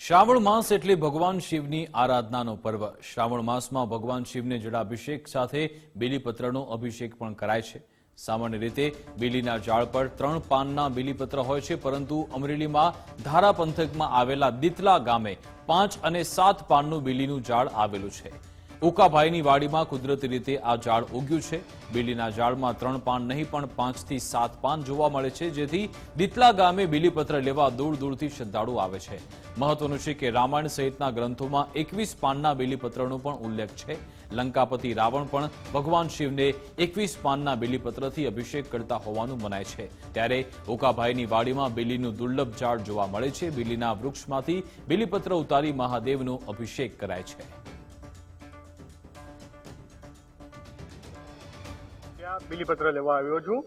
શ્રાવણ માસ એટલે ભગવાન શિવની આરાધનાનો પર્વ. શ્રાવણ માસમાં ભગવાન શિવને જળાભિષેક સાથે બેલીપત્રનો અભિષેક પણ કરાય છે. સામાન્ય રીતે બેલીના ઝાડ પર ત્રણ પાનના બેલીપત્ર હોય છે, પરંતુ અમરેલીમાં ધારા પંથકમાં આવેલા દિતલા ગામે પાંચ અને સાત પાનનું બેલીનું ઝાડ આવેલું છે. ઉકાભાઈની વાડીમાં કુદરતી રીતે આ ઝાડ ઉગ્યું છે. બેલીના ઝાડમાં ત્રણ પાન નહીં, પણ પાંચથી સાત પાન જોવા મળે છે, જેથી દિતલા ગામે બીલીપત્ર લેવા દૂર દૂરથી શ્રદ્ધાળુ આવે છે. મહત્વનું છે કે રામાયણ સહિતના ગ્રંથોમાં એકવીસ પાનના બેલીપત્રનો પણ ઉલ્લેખ છે. લંકાપતિ રાવણ પણ ભગવાન શિવને એકવીસ પાનના બેલીપત્રથી અભિષેક કરતા હોવાનું મનાય છે. ત્યારે ઉકાભાઈની વાડીમાં બેલીનું દુર્લભ ઝાડ જોવા મળે છે. બેલીના વૃક્ષમાંથી બેલીપત્ર ઉતારી મહાદેવનો અભિષેક કરાય છે. ત્યાં બિલીપત્ર લેવા આવ્યો છું.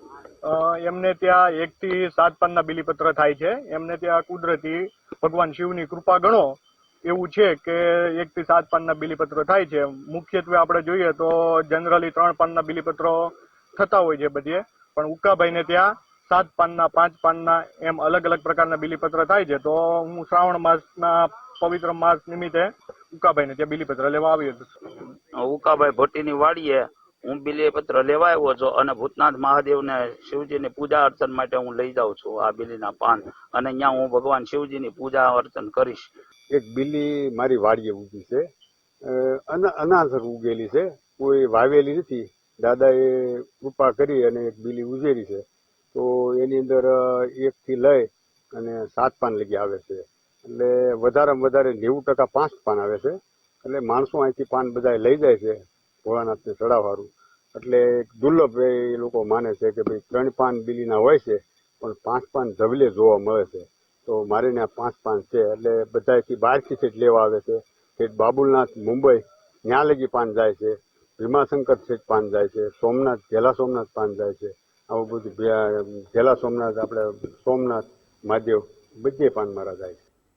એમને ત્યાં એક થી સાત પાનના બિલીપત્ર થાય છે. એમને ત્યાં કુદરતી ભગવાન શિવની કૃપા ગણો. એવું છે કે એક થી સાત પાનના બિલીપત્ર થાય છે. મુખ્યત્વે આપણે જોઈએ તો જનરલી ત્રણ પાનના બિલીપત્રો થતા હોય છે બધે. પણ ઉકાભાઈને ત્યાં સાત પાનના, પાંચ પાનના એમ અલગ અલગ પ્રકારના બિલીપત્ર થાય છે. તો હું શ્રાવણ માસના પવિત્ર માસ નિમિત્તે ઉકાભાઈને ત્યાં બિલીપત્ર લેવા આવ્યો હતો ઉકાભાઈ ભટ્ટીની વાડીએ હું બિલીપત્ર લેવા આવ્યો છું અને ભૂતનાથ મહાદેવને શિવજીની પૂજા અર્ચન માટે હું લઈ જાઉં છું આ બિલીના પાન. અને અહીંયા હું ભગવાન શિવજીની પૂજા અર્ચન કરીશ. એક બિલી મારી વાડીએ ઉગી છે. અનાસર ઉગેલી છે. કોઈ વાવેલી નથી. દાદાએ કૃપા કરી અને એક બિલી ઉજેરી છે. તો એની અંદર એકથી લઈ અને સાત પાન લગી આવે છે. એટલે વધારેમાં વધારે નેવું ટકા પાંચ પાન આવે છે. એટલે માણસો અહીંથી પાન બધા લઈ જાય છે. ભોળાનાથને ચડાવવાનું. એટલે દુર્લભ એ લોકો માને છે કે ભાઈ ત્રણ પાન બિલીના હોય છે, પણ પાંચ પાન ધવલે જોવા મળે છે. તો મારે ત્યાં પાંચ પાન છે, એટલે બધાથી બહારથી સેટ લેવા આવે છે. કે બાબુલનાથ, મુંબઈ ત્યાં લગી પાન જાય છે. ભીમાશંકર સેઠ પાન જાય છે. સોમનાથ ઘેલા સોમનાથ પાન જાય છે. આવું બધું ઘેલા સોમનાથ આપણે સોમનાથ, મહાદેવ, બધે પાન મારા જાય છે.